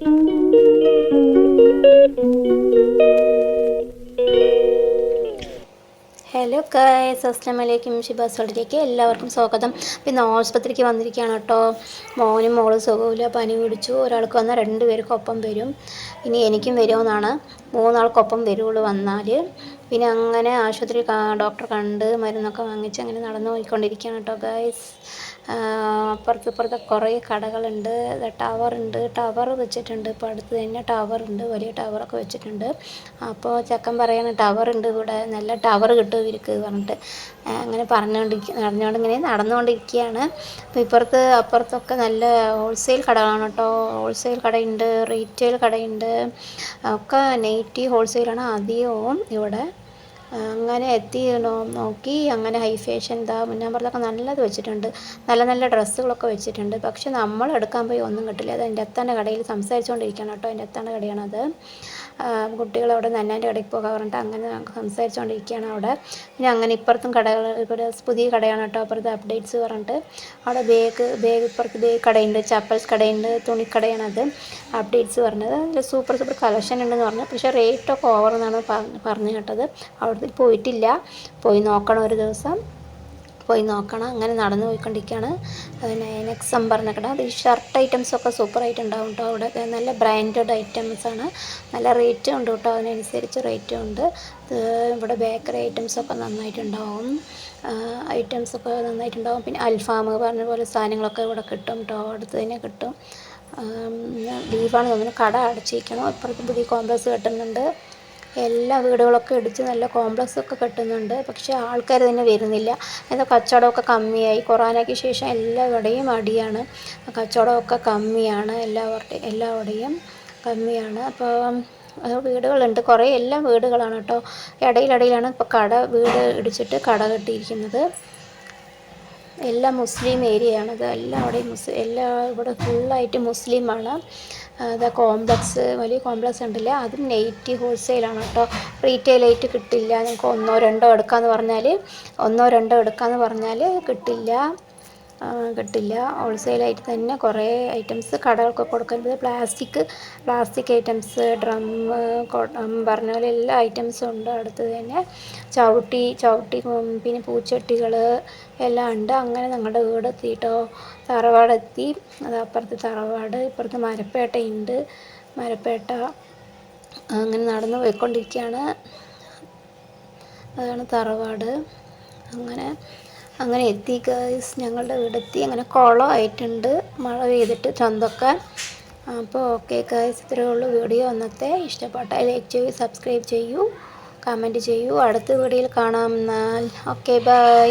Hello കൈസ് അസ്ലാം വലൈക്കും ഷിബാസ് എല്ലാവർക്കും സ്വാഗതം. പിന്നെ ആശുപത്രിക്ക് വന്നിരിക്കുകയാണ് കേട്ടോ. മോനും മോളും സുഖമില്ല പനി പിടിച്ചു. ഒരാൾക്ക് വന്നാൽ രണ്ട് പേർക്ക് ഒപ്പം വരും. ഇനി എനിക്കും വരുമെന്നാണ്. മൂന്നാൾക്കൊപ്പം വരുള്ളൂ വന്നാൽ. പിന്നെ അങ്ങനെ ആശുപത്രി ഡോക്ടർ കണ്ട് മരുന്നൊക്കെ വാങ്ങിച്ച് അങ്ങനെ നടന്നു പോയിക്കൊണ്ടിരിക്കുകയാണ് കേട്ടോ ഗൈസ് അപ്പുറത്ത് ഇപ്പുറത്ത് കുറേ കടകളുണ്ട് ടവർ ഉണ്ട്. ടവർ വെച്ചിട്ടുണ്ട് ഇപ്പോൾ അടുത്ത് തന്നെ ടവർ ഉണ്ട് വലിയ ടവറൊക്കെ വെച്ചിട്ടുണ്ട്. അപ്പോൾ ചെക്കൻ പറയാണ് ടവർ ഉണ്ട് ഇവിടെ നല്ല ടവർ കിട്ടും ഇവർക്ക് പറഞ്ഞിട്ട്. അങ്ങനെ പറഞ്ഞുകൊണ്ടിരിക്കുക നടന്നുകൊണ്ട് ഇങ്ങനെ നടന്നുകൊണ്ടിരിക്കുകയാണ്. അപ്പോൾ ഇപ്പുറത്ത് അപ്പുറത്തൊക്കെ നല്ല ഹോൾസെയിൽ കടകളാണ് കേട്ടോ. ഹോൾസെയിൽ കടയുണ്ട് റീറ്റെയിൽ കടയുണ്ട്. ഒക്കെ നെയ്റ്റി ഹോൾസെയിലാണ് അധികവും ഇവിടെ അങ്ങനെ എത്തിയിരുന്നോ നോക്കി. അങ്ങനെ ഹൈ ഫേഷൻ എന്താ മുന്നാമ്പുറത്തൊക്കെ നല്ലത് വെച്ചിട്ടുണ്ട്. നല്ല നല്ല ഡ്രസ്സുകളൊക്കെ വെച്ചിട്ടുണ്ട്. പക്ഷെ നമ്മൾ എടുക്കാൻ പോയി ഒന്നും കിട്ടില്ല. അത് എന്റെ അത്താന്റെ കടയിൽ സംസാരിച്ചുകൊണ്ടിരിക്കുകയാണ് കേട്ടോ. എന്റെ അത്താന്റെ കടയാണത്. കുട്ടികൾ അവിടെ നന്നാന്റെ കടയ്ക്ക് പോകാൻ പറഞ്ഞിട്ട് അങ്ങനെ സംസാരിച്ചുകൊണ്ടിരിക്കുകയാണ് അവിടെ. പിന്നെ അങ്ങനെ ഇപ്പുറത്തും കടകൾ ഇവിടെ പുതിയ കടയാണ് കേട്ടോ. അപ്പുറത്ത് അപ്ഡേറ്റ്സ് പറഞ്ഞിട്ട് അവിടെ ബേഗ് ബേഗ് ഇപ്പുറത്ത് ബേഗ് കടയുണ്ട് ചപ്പൽസ് കടയുണ്ട് തുണിക്കടയാണത് അപ്ഡേറ്റ്സ് പറഞ്ഞത്. സൂപ്പർ സൂപ്പർ കളക്ഷൻ ഉണ്ടെന്ന് പറഞ്ഞു. പക്ഷേ റേറ്റൊക്കെ ഓവർ എന്നാണ് പറഞ്ഞു കേട്ടത്. അവിടുത്തെ പോയിട്ടില്ല. പോയി നോക്കണം ഒരു ദിവസം. പോയി നോക്കണം. അങ്ങനെ നടന്നു പോയിക്കൊണ്ടിരിക്കുകയാണ്. പിന്നെ നെക്സം പറഞ്ഞ കട അത് ഈ ഷർട്ട് ഐറ്റംസ് ഒക്കെ സൂപ്പറായിട്ട് ഉണ്ടാവും കേട്ടോ അവിടെ നല്ല ബ്രാൻഡഡ് ഐറ്റംസ് ആണ്. നല്ല റേറ്റും ഉണ്ട് കേട്ടോ അതിനനുസരിച്ച് റേറ്റും ഉണ്ട്. ഇവിടെ ബേക്കറി ഐറ്റംസ് ഒക്കെ നന്നായിട്ടുണ്ടാവും. ഐറ്റംസ് ഒക്കെ നന്നായിട്ടുണ്ടാവും. പിന്നെ അൽഫാം പറഞ്ഞ പോലെ സാധനങ്ങളൊക്കെ ഇവിടെ കിട്ടും കേട്ടോ അടുത്ത് തന്നെ കിട്ടും. ലീവാണ് തോന്നുന്നു. കട അടച്ചിരിക്കണം. ഇപ്പുറത്ത് പുതിയ കോംപ്ലക്സ് കെട്ടുന്നുണ്ട്. എല്ലാ വീടുകളൊക്കെ ഇടിച്ച് നല്ല കോംപ്ലക്സ് ഒക്കെ കെട്ടുന്നുണ്ട്. പക്ഷേ ആൾക്കാർ തന്നെ വരുന്നില്ല. എന്താ കച്ചവടമൊക്കെ കമ്മിയായി. കൊറോണയ്ക്ക് ശേഷം എല്ലാവരുടെയും അടിയാണ്. കച്ചവടമൊക്കെ കമ്മിയാണ്. എല്ലാവരുടെയും എല്ലാവരുടെയും കമ്മിയാണ്. അപ്പോൾ വീടുകളുണ്ട്. കുറേ എല്ലാം വീടുകളാണ് കേട്ടോ. ഇടയിലിടയിലാണ് ഇപ്പോൾ കട വീട് ഇടിച്ചിട്ട് കട കെട്ടിയിരിക്കുന്നത്. എല്ലാം മുസ്ലിം ഏരിയയാണത് എല്ലാം അവിടെ മുസ്ലിം എല്ലാ ഇവിടെ ഫുള്ളായിട്ട് മുസ്ലിമാണ്. അത് കോംപ്ലക്സ് വലിയ കോംപ്ലക്സ് ഉണ്ടല്ലേ? അതും നെയ്റ്റ് ഹോൾസെയിലാണ് കേട്ടോ. റീറ്റെയിലായിട്ട് കിട്ടില്ല. നിങ്ങൾക്ക് ഒന്നോ രണ്ടോ എടുക്കാമെന്ന് പറഞ്ഞാൽ ഒന്നോ രണ്ടോ എടുക്കാമെന്ന് പറഞ്ഞാൽ കിട്ടില്ല. കിട്ടില്ല. ഹോൾസെയിലായിട്ട് തന്നെ കുറേ ഐറ്റംസ് കടകൾക്ക് കൊടുക്കുന്നത് പ്ലാസ്റ്റിക് പ്ലാസ്റ്റിക് ഐറ്റംസ് ഡ്രം പറഞ്ഞ പോലെ എല്ലാ ഐറ്റംസും ഉണ്ട്. അടുത്ത് തന്നെ ചവിട്ടി ചവിട്ടി പിന്നെ പൂച്ചട്ടികൾ എല്ലാം ഉണ്ട്. അങ്ങനെ ഞങ്ങളുടെ വീട് എത്തിയിട്ടോ തറവാടെത്തി അത് അപ്പുറത്ത് തറവാട് ഇപ്പുറത്ത് മരപ്പേട്ടയുണ്ട് മരപ്പേട്ട അങ്ങനെ നടന്ന് പോയിക്കൊണ്ടിരിക്കുകയാണ് അതാണ് തറവാട്. അങ്ങനെ അങ്ങനെ എത്തി ഗൈസ് ഞങ്ങളുടെ വീടെത്തി. അങ്ങനെ കുളമായിട്ടുണ്ട്. മഴ പെയ്തിട്ട് ചന്തൊക്കെ അപ്പോൾ ഓക്കെ ഗൈസ് ഇത്രയേ ഉള്ളൂ വീഡിയോ. അന്നത്തെ ഇഷ്ടപ്പെട്ട ലൈക്ക് ചെയ്യൂ സബ്സ്ക്രൈബ് ചെയ്യൂ കമന്റ് ചെയ്യൂ. അടുത്ത വീഡിയോയിൽ കാണാം എന്നാൽ. Okay bye